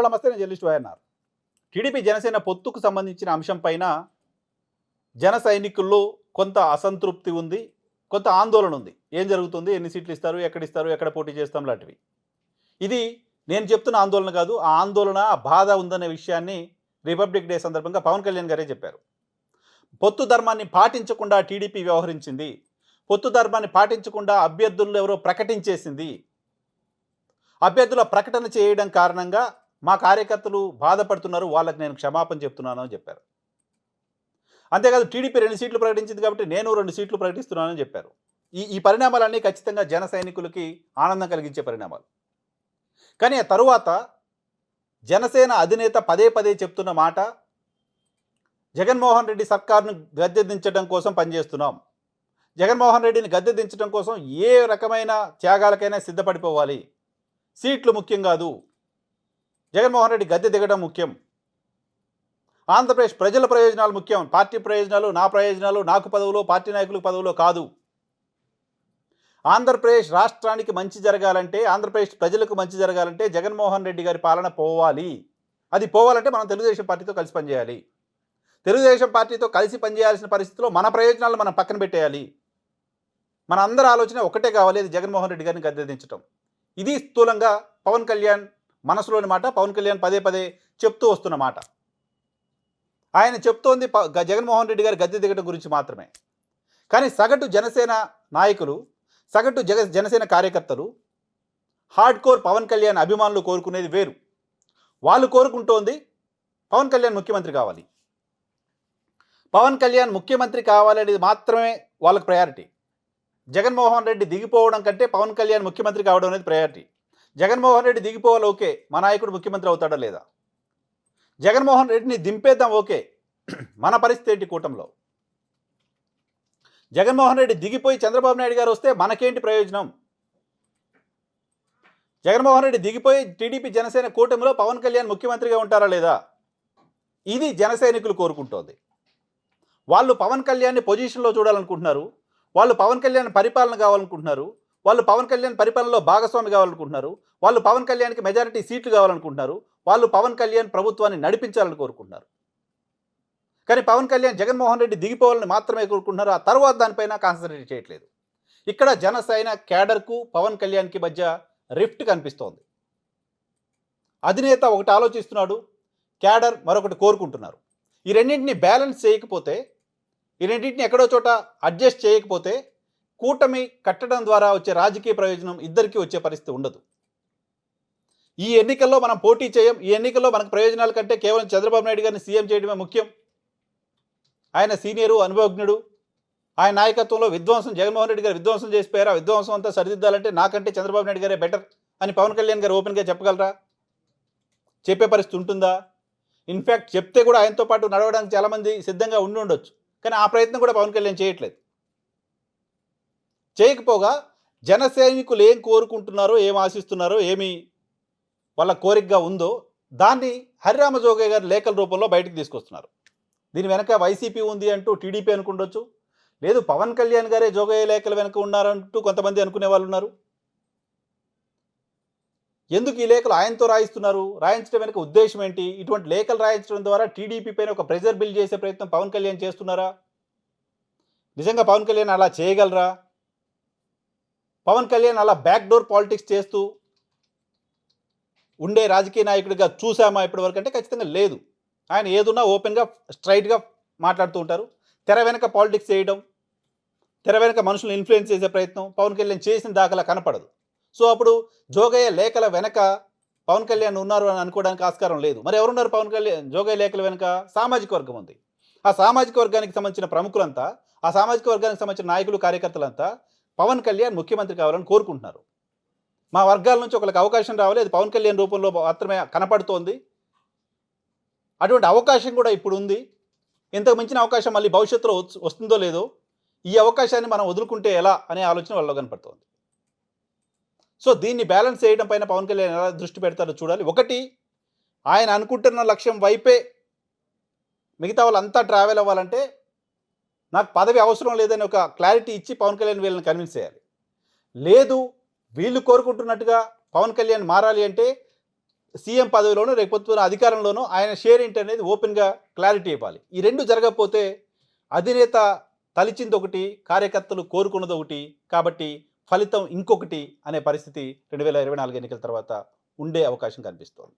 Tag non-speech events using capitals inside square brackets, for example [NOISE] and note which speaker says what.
Speaker 1: Hello నమస్తే నేను journalist అన్నారు టీడీపీ జనసేన పొత్తుకు సంబంధించిన అంశం పైన జన సైనికుల్లో కొంత అసంతృప్తి ఉంది కొంత ఆందోళన ఉంది. ఏం జరుగుతుంది? ఎన్ని సీట్లు ఇస్తారు? ఎక్కడ ఇస్తారు? ఎక్కడ పోటీ చేస్తాం? లాంటివి. ఇది నేను చెప్తున్న ఆందోళన కాదు ఆ ఆందోళన ఆ బాధ ఉందనే విషయాన్ని రిపబ్లిక్ డే సందర్భంగా పవన్ కళ్యాణ్ గారే చెప్పారు. పొత్తు ధర్మాన్ని పాటించకుండా టీడీపీ వ్యవహరించింది పొత్తు ధర్మాన్ని పాటించకుండా అభ్యర్థులను ఎవరో ప్రకటించేసింది. అభ్యర్థుల ప్రకటన చేయడం కారణంగా మా కార్యకర్తలు బాధపడుతున్నారు వాళ్ళకి నేను క్షమాపణ చెప్తున్నాను అని చెప్పారు. అంతేకాదు టీడీపీ రెండు సీట్లు ప్రకటించింది కాబట్టి నేను రెండు సీట్లు ప్రకటిస్తున్నానని చెప్పారు. ఈ ఈ పరిణామాలన్నీ ఖచ్చితంగా జన సైనికులకి ఆనందం కలిగించే పరిణామాలు. కానీ ఆ తరువాత జనసేన అధినేత పదే పదే చెప్తున్న మాట జగన్మోహన్ రెడ్డి సర్కార్ను గద్దె దించడం కోసం పనిచేస్తున్నాం. జగన్మోహన్ రెడ్డిని గద్దె దించడం కోసం ఏ రకమైన త్యాగాలకైనా సిద్ధపడిపోవాలి. సీట్లు ముఖ్యం కాదు. జగన్మోహన్ రెడ్డి గద్దె దిగడం ముఖ్యం. ఆంధ్రప్రదేశ్ ప్రజల ప్రయోజనాలు ముఖ్యం. పార్టీ ప్రయోజనాలు నా ప్రయోజనాలు నాకు పదవులు పార్టీ నాయకులకు పదవులు కాదు. ఆంధ్రప్రదేశ్ రాష్ట్రానికి మంచి జరగాలంటే ఆంధ్రప్రదేశ్ ప్రజలకు మంచి జరగాలంటే జగన్మోహన్ రెడ్డి గారి పాలన పోవాలి. అది పోవాలంటే మనం తెలుగుదేశం పార్టీతో కలిసి పనిచేయాలి. తెలుగుదేశం పార్టీతో కలిసి పనిచేయాల్సిన పరిస్థితిలో మన ప్రయోజనాలు మనం పక్కన పెట్టేయాలి. మన అందరి ఆలోచన ఒకటే కావాలి అది జగన్మోహన్ రెడ్డి గారిని గద్దెదించడం ఇది స్థూలంగా పవన్ కళ్యాణ్ మనసులోని మాట పవన్ కళ్యాణ్ పదే పదే చెప్తూ వస్తున్న మాట. ఆయన చెప్తోంది ప- జగన్మోహన్ రెడ్డి గారి గద్దె దిగడం గురించి మాత్రమే. కానీ సగటు జనసేన నాయకులు సగటు జగ జనసేన కార్యకర్తలు హార్డ్ కోర్ పవన్ కళ్యాణ్ అభిమానులు కోరుకునేది వేరు. వాళ్ళు కోరుకుంటోంది పవన్ కళ్యాణ్ ముఖ్యమంత్రి కావాలి. పవన్ కళ్యాణ్ ముఖ్యమంత్రి కావాలనేది మాత్రమే వాళ్ళకి ప్రయారిటీ. జగన్మోహన్ రెడ్డి దిగిపోవడం కంటే పవన్ కళ్యాణ్ ముఖ్యమంత్రి కావడం అనేది ప్రయారిటీ. జగన్మోహన్ రెడ్డి దిగిపోవాలి ఓకే. మా నాయకుడు ముఖ్యమంత్రి అవుతాడా లేదా? జగన్మోహన్ రెడ్డిని దింపేద్దాం ఓకే. [CLEARS THROAT] మన పరిస్థితి ఏంటి కూటంలో? జగన్మోహన్ రెడ్డి దిగిపోయి చంద్రబాబు నాయుడు గారు వస్తే మనకేంటి ప్రయోజనం? జగన్మోహన్ రెడ్డి దిగిపోయి టీడీపీ జనసేన కూటమిలో పవన్ కళ్యాణ్ ముఖ్యమంత్రిగా ఉంటారా లేదా? ఇది జనసైనికులు కోరుకుంటోంది. వాళ్ళు పవన్ కళ్యాణ్ని పొజిషన్లో చూడాలనుకుంటున్నారు. వాళ్ళు పవన్ కళ్యాణ్ పరిపాలన కావాలనుకుంటున్నారు. వాళ్ళు పవన్ కళ్యాణ్ పరిపాలనలో భాగస్వామి కావాలనుకుంటున్నారు. వాళ్ళు పవన్ కళ్యాణ్కి మెజారిటీ సీట్లు కావాలనుకుంటున్నారు. వాళ్ళు పవన్ కళ్యాణ్ ప్రభుత్వాన్ని నడిపించాలని కోరుకుంటున్నారు. కానీ పవన్ కళ్యాణ్ జగన్మోహన్ రెడ్డి దిగిపోవాలని మాత్రమే కోరుకుంటున్నారు. ఆ తర్వాత దానిపైన కాన్సన్ట్రేట్ చేయట్లేదు. ఇక్కడ జనసేన క్యాడర్కు పవన్ కళ్యాణ్కి మధ్య రిఫ్ట్ కనిపిస్తోంది. అధినేత ఒకటి ఆలోచిస్తున్నాడు. క్యాడర్ మరొకటి కోరుకుంటున్నారు. ఈ రెండింటిని బ్యాలెన్స్ చేయకపోతే ఈ రెండింటిని ఎక్కడో చోట అడ్జస్ట్ చేయకపోతే కూటమి కట్టడం ద్వారా వచ్చే రాజకీయ ప్రయోజనం ఇద్దరికీ వచ్చే పరిస్థితి ఉండదు. ఈ ఎన్నికల్లో మనం పోటీ చేయం ఈ ఎన్నికల్లో మనకు ప్రయోజనాల కంటే కేవలం చంద్రబాబు నాయుడు గారిని సీఎం చేయడమే ముఖ్యం. ఆయన సీనియరు అనుభవజ్ఞుడు. ఆయన నాయకత్వంలో విధ్వంసం జగన్మోహన్ రెడ్డి గారు విధ్వంసం చేసిపోయారు? ఆ విధ్వంసం అంతా సరిదిద్దాలంటే నాకంటే చంద్రబాబు నాయుడు గారే బెటర్ అని పవన్ కళ్యాణ్ గారు ఓపెన్గా చెప్పగలరా? చెప్పే పరిస్థితి ఉంటుందా? ఇన్ఫ్యాక్ట్ చెప్తే కూడా ఆయనతో పాటు నడవడానికి చాలామంది సిద్ధంగా ఉండి ఉండొచ్చు. కానీ ఆ ప్రయత్నం కూడా పవన్ కళ్యాణ్ చేయట్లేదు. చేయకపోగా జన సైనికులు ఏం కోరుకుంటున్నారో ఏం ఆశిస్తున్నారో ఏమి వాళ్ళ కోరికగా ఉందో దాన్ని హరిరామ జోగయ్య గారి లేఖల రూపంలో బయటకు తీసుకొస్తున్నారు. దీని వెనక వైసీపీ ఉంది అంటూ టీడీపీ అనుకుండొచ్చు లేదు పవన్ కళ్యాణ్ గారే జోగయ్య లేఖల వెనక ఉన్నారంటూ కొంతమంది అనుకునే వాళ్ళు ఉన్నారు. ఎందుకు ఈ లేఖలు ఆయనతో రాయిస్తున్నారు? రాయించడం వెనక ఉద్దేశం ఏంటి? ఇటువంటి లేఖలు రాయించడం ద్వారా టీడీపీ పైన ఒక ప్రెజర్ బిల్డ్ చేసే ప్రయత్నం పవన్ కళ్యాణ్ చేస్తున్నారా? నిజంగా పవన్ కళ్యాణ్ అలా చేయగలరా? పవన్ కళ్యాణ్ అలా బ్యాక్ డోర్ పాలిటిక్స్ చేస్తూ ఉండే రాజకీయ నాయకుడిగా చూసామా ఇప్పటివరకు అంటే ఖచ్చితంగా లేదు. ఆయన ఏదున్నా ఓపెన్గా స్ట్రైట్గా మాట్లాడుతూ ఉంటారు. తెర వెనక పాలిటిక్స్ చేయడం తెర వెనక మనుషులను ఇన్ఫ్లుయెన్స్ చేసే ప్రయత్నం పవన్ కళ్యాణ్ చేసిన దాఖలా కనపడదు. సో అప్పుడు జోగయ్య లేఖల వెనక పవన్ కళ్యాణ్ ఉన్నారు అని అనుకోవడానికి ఆస్కారం లేదు. మరి ఎవరున్నారు పవన్ కళ్యాణ్ జోగయ్య లేఖల వెనక? సామాజిక వర్గం ఉంది. ఆ సామాజిక వర్గానికి సంబంధించిన ప్రముఖులంతా ఆ సామాజిక వర్గానికి సంబంధించిన నాయకులు కార్యకర్తలంతా పవన్ కళ్యాణ్ ముఖ్యమంత్రి కావాలని కోరుకుంటున్నారు. మా వర్గాల నుంచి ఒకరికి అవకాశం రావాలి అది పవన్ కళ్యాణ్ రూపంలో మాత్రమే కనపడుతోంది. అటువంటి అవకాశం కూడా ఇప్పుడు ఉంది ఇంతకు మించిన అవకాశం మళ్ళీ భవిష్యత్తులో వస్తుందో లేదో ఈ అవకాశాన్ని మనం వదులుకుంటే ఎలా అనే ఆలోచన వాళ్ళలో కనపడుతోంది. సో దీన్ని బ్యాలెన్స్ చేయడం పైన పవన్ కళ్యాణ్ ఎలా దృష్టి పెడతారో చూడాలి. ఒకటి ఆయన అనుకుంటున్న లక్ష్యం వైపే మిగతా వాళ్ళంతా ట్రావెల్ అవ్వాలంటే నాకు పదవి అవసరం లేదని ఒక క్లారిటీ ఇచ్చి పవన్ కళ్యాణ్ వీళ్ళని కన్విన్స్ చేయాలి. లేదు వీళ్ళు కోరుకుంటున్నట్టుగా పవన్ కళ్యాణ్ మారాలి అంటే సీఎం పదవిలోనూ లేకపోతే అధికారంలోనూ ఆయన షేర్ ఏంటి అనేది ఓపెన్గా క్లారిటీ ఇవ్వాలి. ఈ రెండు జరగకపోతే అధినేత తలిచింది ఒకటి కార్యకర్తలు కోరుకున్నది ఒకటి కాబట్టి ఫలితం ఇంకొకటి అనే పరిస్థితి రెండు వేల ఇరవై నాలుగు ఎన్నికల తర్వాత ఉండే అవకాశం కనిపిస్తోంది.